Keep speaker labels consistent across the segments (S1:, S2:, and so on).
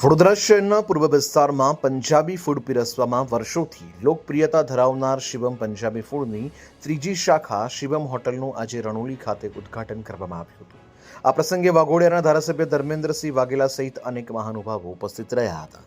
S1: વડોદરા શહેરના પૂર્વ વિસ્તારમાં પંજાબી ફૂડ પીરસવામાં વર્ષોથી લોકપ્રિયતા ધરાવનાર શિવમ પંજાબી ફૂડની ત્રીજી શાખા શિવમ હોટલનું આજે રણોલી ખાતે ઉદ્ઘાટન કરવામાં આવ્યું હતું. આ પ્રસંગે વાઘોડિયાના ધારાસભ્ય ધર્મેન્દ્રસિંહ વાઘેલા સહિત અનેક મહાનુભાવો ઉપસ્થિત રહ્યા હતા.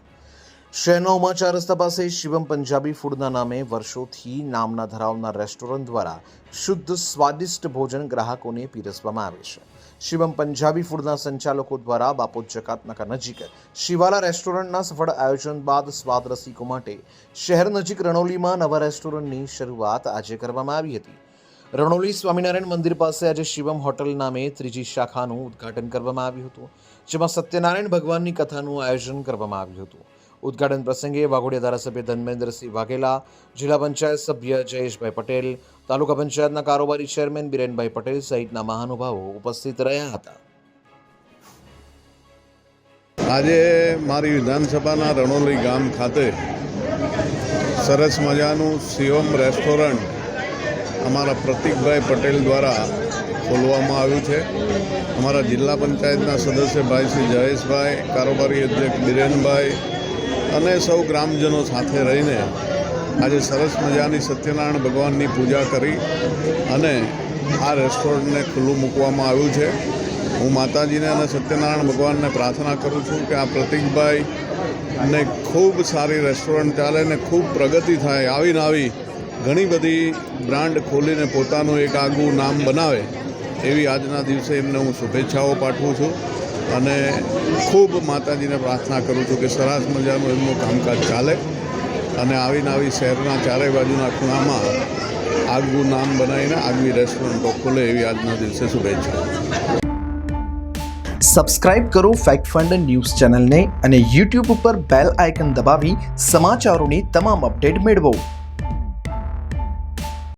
S1: શહેરના ઉમાચા રસ્તા પાસે શિવમ પંજાબી ફૂડના નામે વર્ષોથી નામના ધરાવનાર રેસ્ટોરન્ટ દ્વારા શુદ્ધ, સ્વાદિષ્ટ ભોજન ગ્રાહકોને પીરસવામાં આવે છે. શિવમ પંજાબી ફૂડના સંચાલકો દ્વારા બાપોદ જકાતનાકા નજીક શિવાલા રેસ્ટોરન્ટના સફળ આયોજન બાદ સ્વાદ રસિકો માટે શહેર નજીક રણોલીમાં નવા રેસ્ટોરન્ટની શરૂઆત આજે કરવામાં આવી હતી. રણોલી સ્વામિનારાયણ મંદિર પાસે આજે શિવમ હોટલ નામે ત્રીજી શાખાનું ઉદ્ઘાટન કરવામાં આવ્યું હતું, જેમાં સત્યનારાયણ ભગવાનની કથાનું આયોજન કરવામાં આવ્યું હતું. ઉદ્ઘાટન પ્રસંગે વાઘોડિયા ધારાસભ્ય ધર્મેન્દ્રસિંહ વાઘેલા, જિલ્લા પંચાયત સભ્ય જયેશભાઈ પટેલ, તાલુકા પંચાયતના કારોબારી ચેરમેન બિરેનભાઈ પટેલ સહિતના મહાનુભાવો ઉપસ્થિત રહ્યા હતા.
S2: આજે મારી વિધાનસભાના રણોલી ગામ ખાતે સરસ મજાનું શિવમ રેસ્ટોરન્ટ અમારા પ્રતિકભાઈ પટેલ દ્વારા ખોલવામાં આવ્યું છે. અમારા જિલ્લા પંચાયતના સદસ્ય ભાઈ શ્રી જયેશભાઈ, કારોબારી અધ્યક્ષ બિરેનભાઈ અને સૌ ગ્રામજનો સાથે રહીને આજે સરસ મજાની સત્યનારાયણ ભગવાનની પૂજા કરી અને આ રેસ્ટોરન્ટને ખુલ્લું મૂકવામાં આવ્યું છે. હું માતાજીને અને સત્યનારાયણ ભગવાનને પ્રાર્થના કરું છું કે આ પ્રતિકભાઈ ને ખૂબ સારી રેસ્ટોરન્ટ ચાલે ને ખૂબ પ્રગતિ થાય. આવીને આવી ઘણી બધી બ્રાન્ડ ખોલીને પોતાનું એક આગવું નામ બનાવે એવી આજના દિવસે એમને હું શુભેચ્છાઓ પાઠવું છું. અને ખૂબ માતાજીને પ્રાર્થના કરું છું કે સરસ મજાનું એમનું કામકાજ ચાલે અને આવીને આવી શહેરના ચારેય બાજુના ખૂણામાં આગવું નામ બનાવીને આગવી રેસ્ટોરન્ટો ખુલે એવી આજના દિવસે શુભેચ્છા
S1: સબસ્ક્રાઇબ કરો ફેક્ટ ફંડ ન્યૂઝ ચેનલને અને યુટ્યુબ ઉપર બેલ આઇકન દબાવી સમાચારોની તમામ અપડેટ મેળવો.